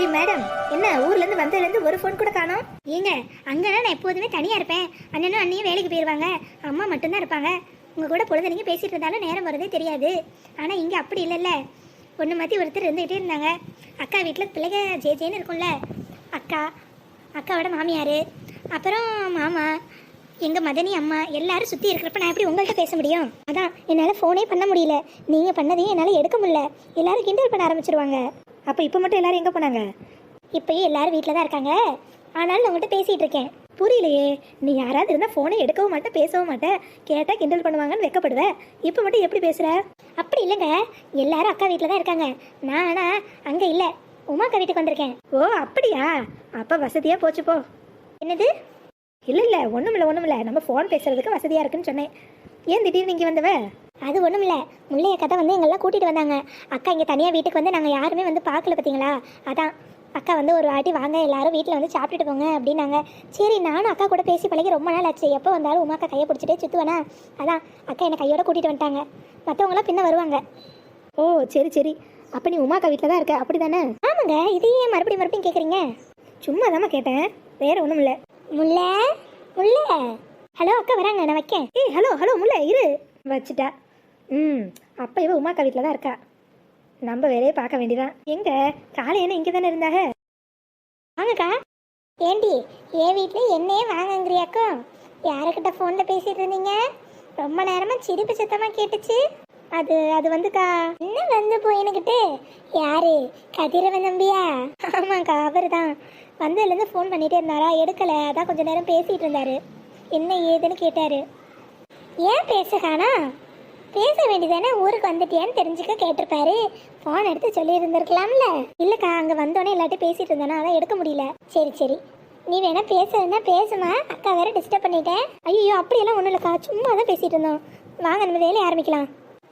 ஓய் மேடம் என்ன ஊர்ல இருந்து வந்ததுல இருந்து ஒரு ஃபோன் கூட காணோம்? ஏங்க அங்கன்னா நான் எப்போதுமே தனியா இருப்பேன். அண்ணனும் அண்ணியும் வேலைக்கு போயிடுவாங்க அம்மா மட்டும்தான் இருப்பாங்க. உங்க கூட பொழுது பேசிட்டு இருந்தாலும் நேரம் வரதே தெரியாது. ஆனா இங்க அப்படி இல்லைல்ல. ஒன்று மாற்றி ஒருத்தர் இருந்துகிட்டே இருந்தாங்க. அக்கா வீட்டில் பிள்ளைங்க ஜே ஜேன்னு இருக்கும்ல. அக்கா அக்காவோட மாமியார். அப்புறம் மாமா எங்கள் மதனி அம்மா எல்லாரும் சுற்றி இருக்கிறப்ப நான் எப்படி உங்கள்கிட்ட பேச முடியும்? அதான் என்னால் ஃபோனே பண்ண முடியல. நீங்கள் பண்ணதையும் என்னால் எடுக்க முடியல. எல்லாரும் கிண்டல் பண்ண ஆரம்பிச்சிருவாங்க. அப்போ இப்போ மட்டும் எல்லாரும் எங்கே போனாங்க? இப்பயும் எல்லாரும் வீட்டில் தான் இருக்காங்க. ஆனாலும் நான் உங்கள்கிட்ட பேசிகிட்டு இருக்கேன். புரியலையே. நீ யாராவது இருந்தால் ஃபோனை எடுக்கவும் மாட்டேன் பேசவும் மாட்டேன் கேட்டால் கிண்டல் பண்ணுவாங்கன்னு வெக்கப்படுவேன் இப்போ மட்டும் எப்படி பேசுகிற அப்படி இல்லைங்க. எல்லாரும் அக்கா வீட்டில் தான் இருக்காங்க. நான் ஆனால் அங்கே இல்லை. உமா அக்கா வீட்டுக்கு வந்திருக்கேன். ஓ அப்படியா? அப்போ வசதியாக போச்சு போ. என்னது? இல்லை இல்லை. ஒன்றும் இல்லை ஒன்றும் இல்லை நம்ம ஃபோன் பேசுகிறதுக்கு வசதியாக இருக்குன்னு சொன்னேன். ஏன் திடீர்னு இங்கே வந்தவ? அது ஒன்றும் இல்லை முல்லைய கதை வந்து எங்கெல்லாம் கூட்டிகிட்டு வந்தாங்க. அக்கா இங்கே தனியாக வீட்டுக்கு வந்து நாங்கள் யாருமே வந்து பார்க்கல பார்த்தீங்களா அதான். அக்கா வந்து ஒரு வாட்டி வாங்க எல்லாரும் வீட்டில் வந்து சாப்பிட்டுட்டு போங்க அப்படின்னாங்க. சரி நானும் அக்கா கூட பேசி பழகி ரொம்ப நாள் ஆச்சு. எப்போ வந்தாலும் உமா அக்கா கையை பிடிச்சிட்டே சுற்றுவேனா அதான். அக்கா என்னை கையோட கூட்டிகிட்டு வந்துட்டாங்க. மற்றவங்களாம் பின்ன வருவாங்க. ஓ சரி சரி. அப்போ நீ உமா அக்கா வீட்டில் தான் இருக்க. அப்படி தானே ஆமாங்க. இதையே மறுபடியும் மறுபடியும் கேட்குறீங்க சும்மா தாம்மா கேட்டேன். வேற ஒன்றும் இல்லை. முல்லை? முல்லை? ஹலோ அக்கா வராங்க. நான் வைக்கேன். ஏய் ஹலோ ஹலோ முல்லை இரு. வச்சுட்டா. ம் அப்போ இவ உமாக்கா வீட்டில் தான் இருக்கா? நம்ம வேலையை பார்க்க வேண்டியதான் எங்க? காலையில இங்கே தானே இருந்தாங்க வாங்கக்கா. ஏண்டி என் வீட்டில் என்னையே வாங்கங்கிறியாக்கோ? யாருக்கிட்ட ஃபோனில் பேசிட்டு இருந்தீங்க? ரொம்ப நேரமாக சிரிப்பு சத்தமாக கேட்டுச்சு. அது அது வந்துக்கா. என்ன வந்து போயினுக்கிட்டு? யாரு? கதிரவன் நம்பியா? ஆமாக்கா அவர் தான் வந்ததுலேருந்து ஃபோன் பண்ணிகிட்டே இருந்தாரா? எடுக்கலை. அதான் கொஞ்ச நேரம் பேசிகிட்டு இருந்தாரு. என்ன ஏதுன்னு கேட்டார். ஏன் பேச காணா பேச வேண்டியதானே ஊருக்கு வந்துட்டியான்னு தெரிஞ்சுக்க கேட்டிருப்பாரு. ஃபோன் எடுத்து சொல்லியிருந்திருக்கலாம்ல. இல்லைக்கா அங்கே வந்தோடனே எல்லாத்தையும் பேசிட்டு இருந்தானா அதான் எடுக்க முடியல. சரி சரி. நீ வேணா பேசுறதுனா பேசுமா. அக்கா வேற டிஸ்டர்ப் பண்ணிட்டேன். ஐயோ அப்படியெல்லாம் ஒன்றும் இல்லைக்கா சும்மா தான் பேசிட்டு இருந்தோம். வாங்க நம்ம வேலையை ஆரம்பிக்கலாம்.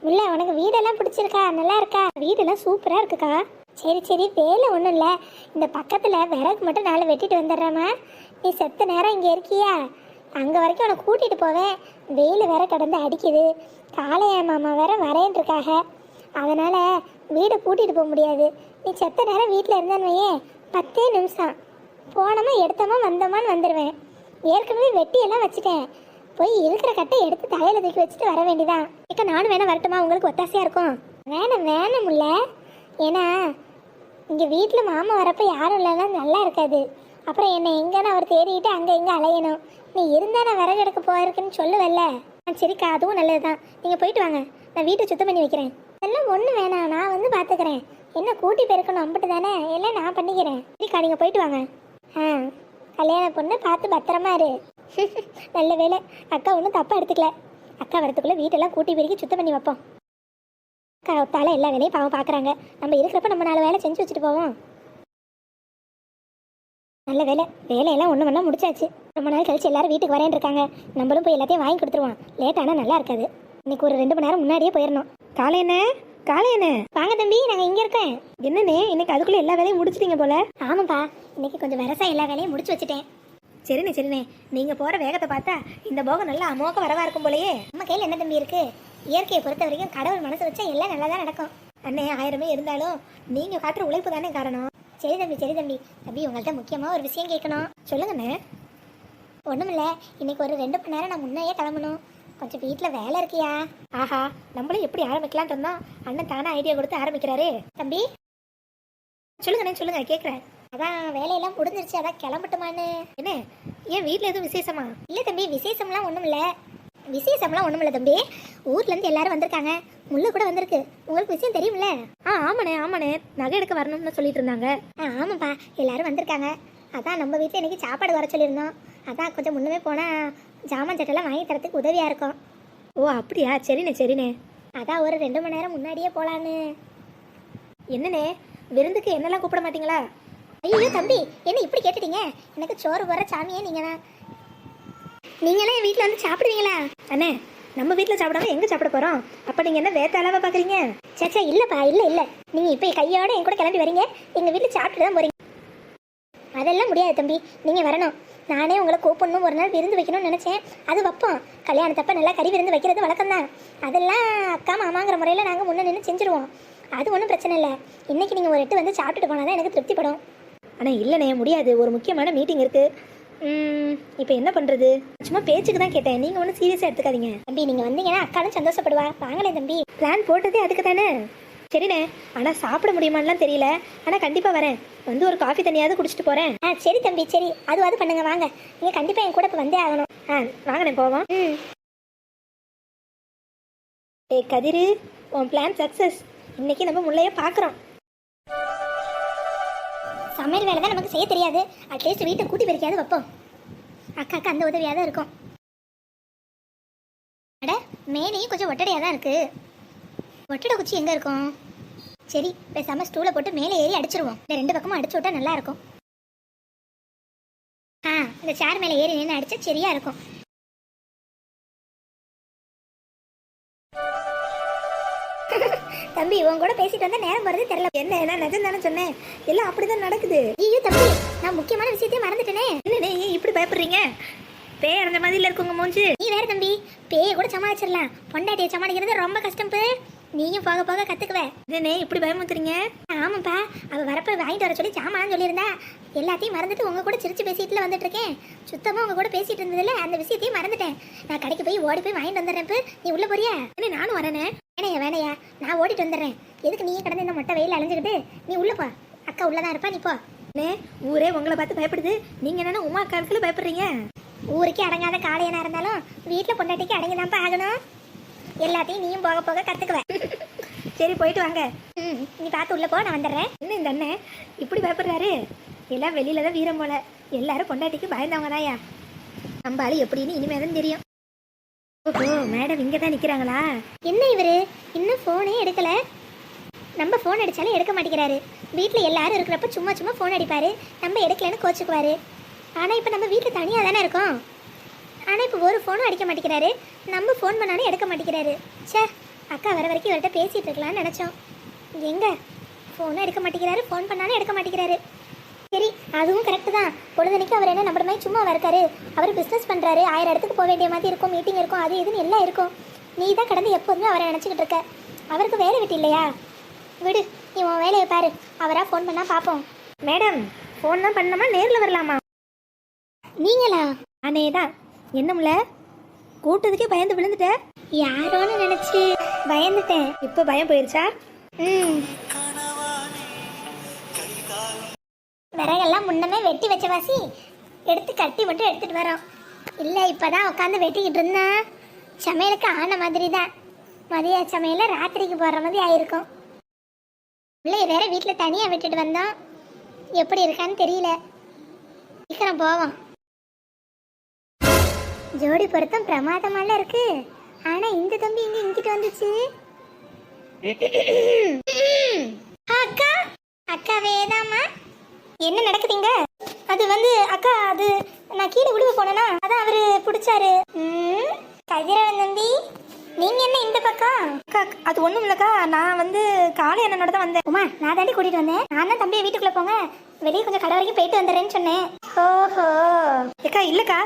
இல்லை உனக்கு வீடெல்லாம் பிடிச்சிருக்கா? நல்லா இருக்கா? வீடெல்லாம் சூப்பராக இருக்குக்கா. சரி சரி வேலை ஒன்றும் இல்லை. இந்த பக்கத்தில் விறகு மட்டும் நாளை வெட்டிட்டு வந்துடுறேம்மா. நீ செத்த நேரம் இங்கே இருக்கியா? அங்கே வரைக்கும் அவனை கூட்டிகிட்டு போவேன். வெயில் வேற கடந்து அடிக்குது. காளையா மாமா வேற வரேன்ருக்காக அதனால் வீடை கூட்டிகிட்டு போக முடியாது. நீ செத்த நேரம் வீட்டில் இருந்தேன்னு பத்தே நிமிஷம். போனோமா எடுத்தோமா வந்தோமான்னு வந்துடுவேன் ஏற்கனவே வெட்டியெல்லாம் வச்சுட்டேன். போய் இருக்கிற கட்டை எடுத்து தலையில் தூக்கி வச்சுட்டு வர வேண்டியதான் இக்க நானும் வேணா வரட்டுமா? உங்களுக்கு ஒத்தாசையாக இருக்கும். வேணாம் வேணாம் இல்லை ஏன்னா இங்கே வீட்டில் மாமா வரப்போ யாரும் இல்லைன்னா நல்லா இருக்காது. அப்புறம் என்னை எங்கேன்னு அவர் தேடிட்டு அங்கே இங்கே அலையணும். நீ இருந்தா நான் விறகு எடுக்க போயிருக்கேன்னு சொல்லுவல்ல. ஆ சரிக்கா அதுவும் நல்லது தான் நீங்கள் போயிட்டு வாங்க. நான் வீட்டை சுத்தம் பண்ணி வைக்கிறேன். எல்லாம் ஒன்றும் வேணாம். நான் வந்து பார்த்துக்கிறேன் என்ன கூட்டி பெருக்கணும் அம்பிட்டு தானே எல்லாம் நான் பண்ணிக்கிறேன். சரிக்கா நீங்கள் போயிட்டு வாங்க. ஆ கல்யாண பொண்ணு பார்த்து பத்திரமா இரு. நல்ல வேலை அக்கா ஒன்றும் தப்பாக எடுத்துக்கல. அக்கா வரத்துக்குள்ளே வீட்டெல்லாம் கூட்டி பெருக்கி சுத்தம் பண்ணி வைப்போம். அக்கா ஒத்தால எல்லா வேலையும் பாவம் பார்க்குறாங்க நம்ம இருக்கிறப்ப நம்ம நாலு வேலை செஞ்சு வச்சுட்டு போவோம். நல்ல வேலை. வேலையெல்லாம் ஒன்று ஒன்றா முடிச்சாச்சு. ரொம்ப நாள் கழிச்சு எல்லாரும் வீட்டுக்கு வரேன் இருக்காங்க. நம்மளும் போய் எல்லாத்தையும் வாங்கி கொடுத்துருவோம். லேட் ஆனால் நல்லா இருக்காது. இன்னைக்கு ஒரு ரெண்டு மணி நேரம் முன்னாடியே போயிடணும் காலையண்ணே காலையண்ணே வாங்க தம்பி நாங்கள் இங்கே இருக்கேன் என்னண்ணே இன்னைக்கு அதுக்குள்ள எல்லா வேலையும் முடிச்சிட்டீங்க போல? ஆமாப்பா இன்னைக்கு கொஞ்சம் வரசா எல்லா வேலையும் முடிச்சு வச்சுட்டேன். சரிண்ணே சரிண்ணே. நீங்க போற வேகத்தை பார்த்தா இந்த போகம் நல்லா அமோக வரவா இருக்கும் போலயே. நம்ம கையில் என்ன தம்பி இருக்கு? இயற்கையை பொறுத்த வரைக்கும் கடவுள் மனசு வச்சா எல்லாம் நல்லா தான் நடக்கும். அண்ணே ஆயிரமே இருந்தாலும் நீங்க காட்டுற உழைப்பு தானே காரணம். சரி தம்பி சரி தம்பி. தம்பி உங்கள்கிட்ட முக்கியமாக ஒரு விஷயம் கேட்கணும். சொல்லுங்கண்ணே ஒன்றும் இல்லை இன்னைக்கு ஒரு ரெண்டு மணி நேரம் நான் முன்னையே கிளம்பணும். கொஞ்சம் வீட்டில் வேலை இருக்கியா? ஆஹா நம்மளும் எப்படி ஆரம்பிக்கலாம்னு இருந்தோம் அண்ணன் தானே ஐடியா கொடுத்து ஆரம்பிக்கிறாரு. தம்பி. சொல்லுங்கண்ணே சொல்லுங்க கேட்குறேன். அதான் வேலையெல்லாம் முடிஞ்சிருச்சு அதான் கிளம்பட்டுமான்னு. என்ன? ஏன் வீட்டில் எதுவும் விசேஷமா? இல்லை தம்பி விசேஷம்லாம் ஒன்றும் இல்லை விசேஷம்லாம் ஒன்றும் இல்லை தம்பி ஊர்லேருந்து எல்லாரும் வந்திருக்காங்க. முள்ளு கூட வந்திருக்கு. உங்களுக்கு விஷயம் தெரியும்ல? ஆ ஆமாண்ணே ஆமாண்ணே. நகை எடுக்க வரணும்னு சொல்லிட்டு இருந்தாங்க ஆ ஆமாப்பா. எல்லாரும் வந்திருக்காங்க. அதான் நம்ம வீட்டில் இன்னைக்கு சாப்பாடு வர சொல்லியிருந்தோம். அதான் கொஞ்சம் முன்னமே போனால் ஜாமான் சட்டெல்லாம் வாங்கி தரத்துக்கு உதவியாக இருக்கும். ஓ அப்படியா? சரிண்ணே சரிண்ணே. அதான் ஒரு ரெண்டு மணி நேரம் முன்னாடியே போகலான்னு என்னண்ணே? விருந்துக்கு என்னெல்லாம் கூப்பிட மாட்டீங்களா? ஐயோ தம்பி என்ன இப்படி கேட்டுட்டீங்க? எனக்கு சோறு போடுற சாமியே நீங்கள் தான் நீங்களாம் என் வீட்டில் வந்து சாப்பிடுவீங்களா? அண்ணே நம்ம வீட்டில் சாப்பிடாம எங்கே சாப்பிட போகிறோம் அப்போ நீங்கள் என்ன வேத்த அளவை பார்க்குறீங்க சேச்சா இல்லைப்பா இல்லை இல்லை. நீங்கள் இப்போ கையோட என் கூட கிளம்பி வரீங்க. எங்கள் வீட்டில் சாப்பிட்டு தான் போகிறீங்க அதெல்லாம் முடியாது தம்பி. நீங்கள் வரணும். நானே உங்களை கூப்பிடணும் ஒரு நாள் விருந்து வைக்கணும்னு நினச்சேன். அது வைப்போம். கல்யாணத்தப்ப நல்லா கறி விருந்து வைக்கிறது வழக்கம் தான் அதெல்லாம் அக்கா மாமாங்கிற முறையில் நாங்கள் முன்னே நின்று செஞ்சுருவோம். அது ஒன்றும் பிரச்சனை இல்லை. இன்னைக்கு நீங்கள் ஒரு எட்டு வந்து சாப்பிட்டுட்டு போனால் தான் எனக்கு திருப்திப்படும். ஆனால் இல்லைண்ணே முடியாது. ஒரு முக்கியமான மீட்டிங் இருக்குது இப்போ என்ன பண்ணுறது சும்மா பேச்சுக்கு தான் கேட்டேன். நீங்கள் ஒன்றும் சீரியஸாக எடுத்துக்காதீங்க. தம்பி நீங்க வந்தீங்கன்னா அக்காலும் சந்தோஷப்படுவா. வாங்களேன் தம்பி. பிளான் போட்டதே அதுக்கு தானே. சரிண்ணே. ஆனால் சாப்பிட முடியுமான்லாம் தெரியல. ஆனால் கண்டிப்பாக வரேன். வந்து ஒரு காஃபி தண்ணியாவது குடிச்சிட்டு போகிறேன் ஆ சரி தம்பி சரி. அதுவாது பண்ணுங்க வாங்க. நீங்க கண்டிப்பா என் கூட இப்போ வந்தே ஆகணும். ஆ வாங்கண்ணே போவோம். ம். ஏய் கதிரு உன் பிளான் சக்ஸஸ் இன்னைக்கு நம்ம முள்ளைய பார்க்குறோம். சமையல் வேலை தான் நமக்கு செய்ய தெரியாது. அட்லீஸ்ட் வீட்டை கூட்டி பெருக்கியாவது வைப்போம். அக்காக்கு அந்த உதவியாக தான் இருக்கும். அட மேனையும் கொஞ்சம் ஒட்டடையாக தான் இருக்குது ஒட்டடை குச்சி எங்கே இருக்கும்? சரி பேசாமல் ஸ்டூலை போட்டு மேலே ஏறி அடிச்சிருவோம். இந்த ரெண்டு பக்கமும் அடிச்சு விட்டா நல்லா இருக்கும். ஆ இந்த சேர் மேலே ஏறி நின்று அடிச்சா சரியாக இருக்கும். தம்பி உன் கூட பேசிட்டு வந்தா நேரம் போறது தெரியல. என்ன நான் நிஜம் தானே சொன்னேன். எல்லாம் அப்படிதான் நடக்குது. ஐயோ தம்பி நான் முக்கியமான விஷயத்தையும் மறந்துட்டேனே. என்னண்ணே ஏன் இப்படி பயப்படுறீங்க? பேய் அடைஞ்ச மாதிரில இருக்குங்க மூஞ்சி. நீ வேற தம்பி பேயை கூட சமாளிச்சிடலாம். பொண்டாட்டியை சமாளிக்கிறது ரொம்ப கஷ்டம் நீயும் போக போக கத்துக்குவ. இதுனே இப்படி பயமுத்துறீங்க ஆமாப்பா அவள் வரப்ப வாங்கிட்டு வர சொல்லி ஜாமான் சொல்லியிருந்தா. எல்லாத்தையும் மறந்துட்டு உங்க கூட சிரிச்சு பேசிட்டுல வந்துட்டு இருக்கேன் சுத்தமா உங்க கூட பேசிட்டு இருந்ததில்ல அந்த விஷயத்தையும் மறந்துட்டேன். நான் கடைக்கு போய் ஓடி போய் வாங்கிட்டு வந்துடுறேன் இப்ப. நீ உள்ள போறியா? என்ன நானும் வரேனே? வேணையா வேணையா? நான் ஓடிட்டு வந்துடுறேன். எதுக்கு நீயே கடந்து இந்த மொட்டை வெயில் அலைஞ்சிக்கிட்டு? நீ உள்ளே போ. அக்கா உள்ளதான் இருப்பா நீ போ. அண்ணே ஊரே உங்களை பார்த்து பயப்படுது. நீங்கள் என்னென்ன உமா காலத்தில் பயப்படுறீங்க? ஊருக்கே அடங்காத காளையனா இருந்தாலும் வீட்டில் பொண்டாட்டிக்கு அடங்கிதான்ப்பா ஆகணும். எல்லாத்தையும் நீயும் போக போக கற்றுக்குவேன் சரி போயிட்டு வாங்க. ம், நீ பார்த்து உள்ள போ நான் வந்துடுறேன். என்ன இந்த அண்ணன்? இப்படி பயப்படுறாரு? எல்லாம் வெளியில தான் வீரம் போல. எல்லாரும் பொண்டாட்டிக்கு பயந்தவங்க தான்யா நம்ம ஆளு எப்படின்னு இனிமேல் தான் தெரியும். ஓஹோ மேடம் இங்கே தான் நிற்கிறாங்களா என்ன இவரு? இன்னும் ஃபோனே எடுக்கல. நம்ம ஃபோன் அடித்தாலும் எடுக்க மாட்டேங்கிறாரு. வீட்டில் எல்லாரும் இருக்கிறப்ப சும்மா சும்மா ஃபோன் அடிப்பார். நம்ம எடுக்கலன்னு கோச்சுக்குவார். ஆனால் இப்போ நம்ம வீட்டில் தனியாக தானே இருக்கோம். ஆனால் இப்போ ஒரு ஃபோனும் அடிக்க மாட்டேங்கிறாரு. நம்ம ஃபோன் பண்ணாலும் எடுக்க மாட்டேங்கிறாரு. ச்சே. அக்கா வர வரைக்கும் இவர்கிட்ட பேசிகிட்டு இருக்கலாம்னு நினச்சோம். எங்கே? ஃபோனும் எடுக்க மாட்டேங்கிறாரு ஃபோன் பண்ணாலும் எடுக்க மாட்டேங்கிறாரு. சரி அதுவும் கரெக்டு தான். பொழுதனைக்கு அவர் என்ன நம்ம மாதிரி சும்மா இருக்காரு அவர் பிஸ்னஸ் பண்ணுறாரு ஆயிரம் இடத்துக்கு போக வேண்டிய மாதிரி இருக்கும் மீட்டிங் இருக்கும் அது இதுன்னு எல்லாம் இருக்கும். நீ தான் கடந்து எப்போதுமே அவரை நினச்சிக்கிட்டு இருக்க. அவருக்கு வேலை விட்டு இல்லையா? விடு நீ உன் வேலையை பாரு. அவராக ஃபோன் பண்ணால் பார்ப்போம் மேடம் ஃபோன் தான் பண்ணோமா நேரில் வரலாமா? நீங்களா? அண்ணே தான் என்னம்ல கூட்டத்துக்கே பயந்து விழுந்துட்டேன் யாரோன்னு நினச்சி பயந்துட்டேன். இப்போ பயம் போயிருச்சா? ம். விறகெல்லாம் முன்னமே வெட்டி வச்ச வாசி எடுத்து கட்டி மட்டும் எடுத்துட்டு வரோம். இல்லை இப்போதான் உட்காந்து வெட்டிக்கிட்டு இருந்தேன் சமையலுக்கு ஆன மாதிரி தான் மதிய சமையல ராத்திரிக்கு போடுற மாதிரி ஆயிருக்கும். பிள்ளைய வேற வீட்டில் தனியாக விட்டுட்டு வந்தோம். எப்படி இருக்கான்னு தெரியல. சீக்கிரம் போவோம். ஜோடி பொருத்தம் பிரமாதமால இருக்கு. ஆனா இந்த தம்பி இங்க இங்கிட்டு வந்துச்சு? அக்கா அக்கா வேதாமா என்ன நடக்குதுங்க? அது வந்து அக்கா அது நான் கீழே விழுவ போனேனா அதான் அவரு பிடிச்சாரு. கதிரவன் தம்பி நீங்க என்ன இந்த பக்கம்? அக்கா அது ஒண்ணும் இல்லக்கா நான் வந்து காலை என்னோட தான் வந்தேன். உமா நான் தாண்டி கூட்டிட்டு வந்தேன். நான் தான் தம்பியை வீட்டுக்குள்ள போங்க. வெளியே கொஞ்சம் கடை வரைக்கும் போயிட்டு வந்துடுறேன்னு சொன்னேன். ஓஹோ. அக்கா இல்லக்கா.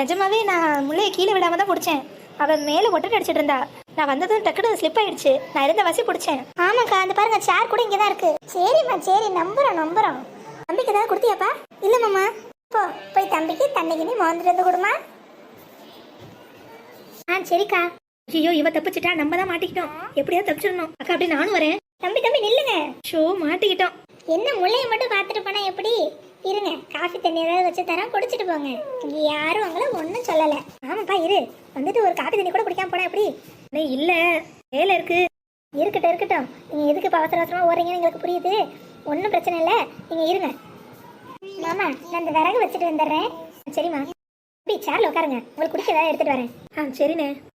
நிஜமாவே நான் முள்ளைய கீழே விடாம தான் பிடிச்சேன். அவ மேல ஒட்டடை அடிச்சிட்டு இருந்தா. நான் வந்ததும் டக்குனு ஸ்லிப் ஆயிடுச்சு. நான் இருந்த வசி பிடிச்சேன். ஆமாக்கா அந்த பாருங்க சேர் கூட இங்கே தான் இருக்கு. சரிம்மா சரி நம்புறோம் நம்புறோம். தம்பிக்கு ஏதாவது கொடுத்தியாப்பா? இல்ல மாமா. போ போய் தம்பிக்கு தண்ணி கிண்ணி மோந்துட்டு கொடுமா. ஆ சரிக்கா. ஐயோ இவ தப்பிச்சிட்டா நம்ம தான் மாட்டிக்கிட்டோம். எப்படியாவது தப்பிச்சிடணும். அக்கா அப்படி நானும் வரேன். தம்பி தம்பி நில்லுங்க. ஷோ மாட்டிக்கிட்டோம். என்ன முள்ளைய மட்டும் பார்த்துட்டு போனா எப்படி? இருங்க காஃபி தண்ணி ஏதாவது வச்சு தரேன் குடிச்சிட்டு போங்க. இங்க யாரும் அவங்கள ஒன்றும் சொல்லலை. ஆமாப்பா இரு. வந்துட்டு ஒரு காஃபி தண்ணி கூட குடிக்காம போனா எப்படி? அண்ணே, இல்ல. வேலை இருக்கு. இருக்கட்டும் இருக்கட்டும். நீங்க எதுக்கு இப்போ அவசர அவசரமா ஓடுறீங்கன்னு எங்களுக்கு புரியுது. ஒன்றும் பிரச்சனை இல்லை. நீங்க இருங்க. மாமா நான் இந்த விறகு வச்சுட்டு வந்துடுறேன். சரிம்மா. அப்படி சேர்ல உட்காருங்க. உங்களுக்கு குடிக்க ஏதாவது எடுத்துட்டு வரேன். ஆ சரிண்ணே.